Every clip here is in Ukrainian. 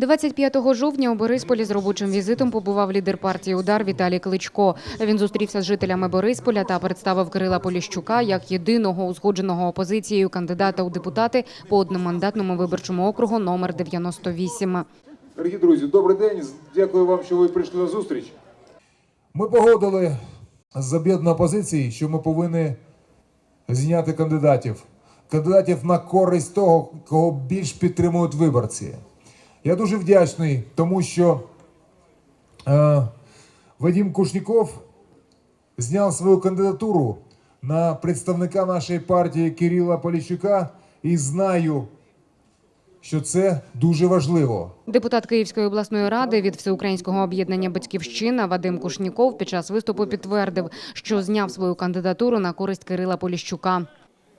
25 жовтня у Борисполі з робочим візитом побував лідер партії Удар Віталій Кличко. Він зустрівся з жителями Борисполя та представив Кирила Поліщука як єдиного узгодженого опозицією кандидата у депутати по одномандатному виборчому округу номер 98. Дорогі друзі, добрий день. Дякую вам, що ви прийшли на зустріч. Ми погодили з об'єднаної опозиції, що ми повинні зняти кандидатів. Кандидатів на користь того, кого більш підтримують виборці. Я дуже вдячний, тому що е, Вадим Кушніков зняв свою кандидатуру на представника нашої партії Кирила Поліщука і знаю, що це дуже важливо. Депутат Київської обласної ради від всеукраїнського об'єднання Батьківщина Вадим Кушніков під час виступу підтвердив, що зняв свою кандидатуру на користь Кирила Поліщука.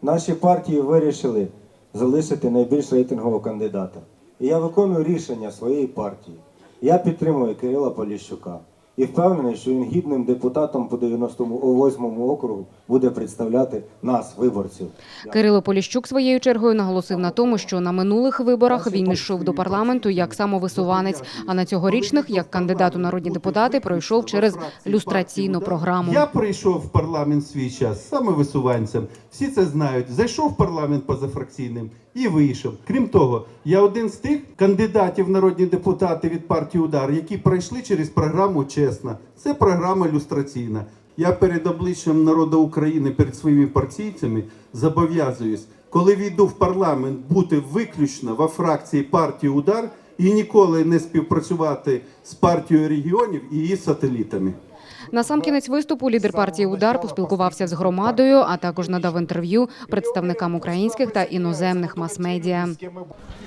Наші партії вирішили залишити найбільш рейтингового кандидата. І я виконую рішення своєї партії. Я підтримую Кирила Поліщука і впевнений, що він гідним депутатом по 98 округу буде представляти нас, виборців. Кирило Поліщук своєю чергою наголосив на тому, що на минулих виборах він йшов до парламенту як самовисуванець, а на цьогорічних як кандидат у народні депутати пройшов через люстраційну програму. Я прийшов в парламент свій час саме висуванцем. Всі це знають. Зайшов в парламент позафракційним і вийшов. Крім того, я один з тих кандидатів в народні депутати від партії Удар, які пройшли через програму Чесна. Це програма люстраційна. Я перед обличчям народу України, перед своїми партійцями зобов'язуюсь, коли війду в парламент, бути виключно во фракції партії Удар і ніколи не співпрацювати з партією регіонів і її сателітами. На сам кінець виступу лідер партії Удар поспілкувався з громадою, а також надав інтерв'ю представникам українських та іноземних мас-медіа.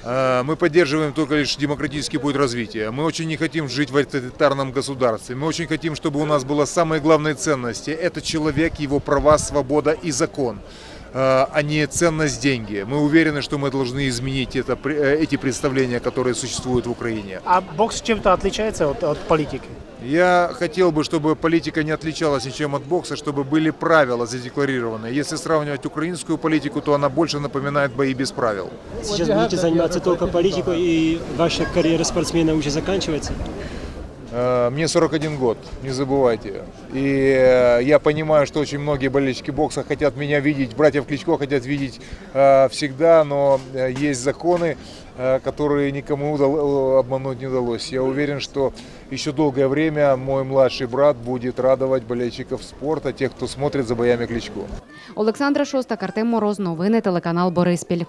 Э, Мы поддерживаем только лишь демократический путь развития. Мы очень не хотим жить в авторитарном государстве. Мы очень хотим, чтобы у нас было самые главные ценности. Это человек, его права, свобода и закон э, А не ценность деньги. Мы уверены, что мы должны изменить это, э, эти представления, которые существуют в Украине. А бокс чем-то отличается от, от политики? Я хотел бы, чтобы политика не отличалась ничем от бокса, чтобы были правила задекларированы. Если сравнивать украинскую политику, то она больше напоминает бои без правил. Сейчас будете заниматься только политикой, и ваша карьера спортсмена уже заканчивается? Э, Мне 41 год, не забывайте. И э, я понимаю, что очень многие болельщики бокса хотят меня видеть, братьев Кличко хотят видеть э, всегда, но э, есть законы, э, которые никому удал- обмануть не удалось. Я уверен, что еще долгое время мой младший брат будет радовать болельщиков спорта, тех, кто смотрит за боями Кличко. Олександра Шостак, Артем Мороз, новини телеканал Бориспіль.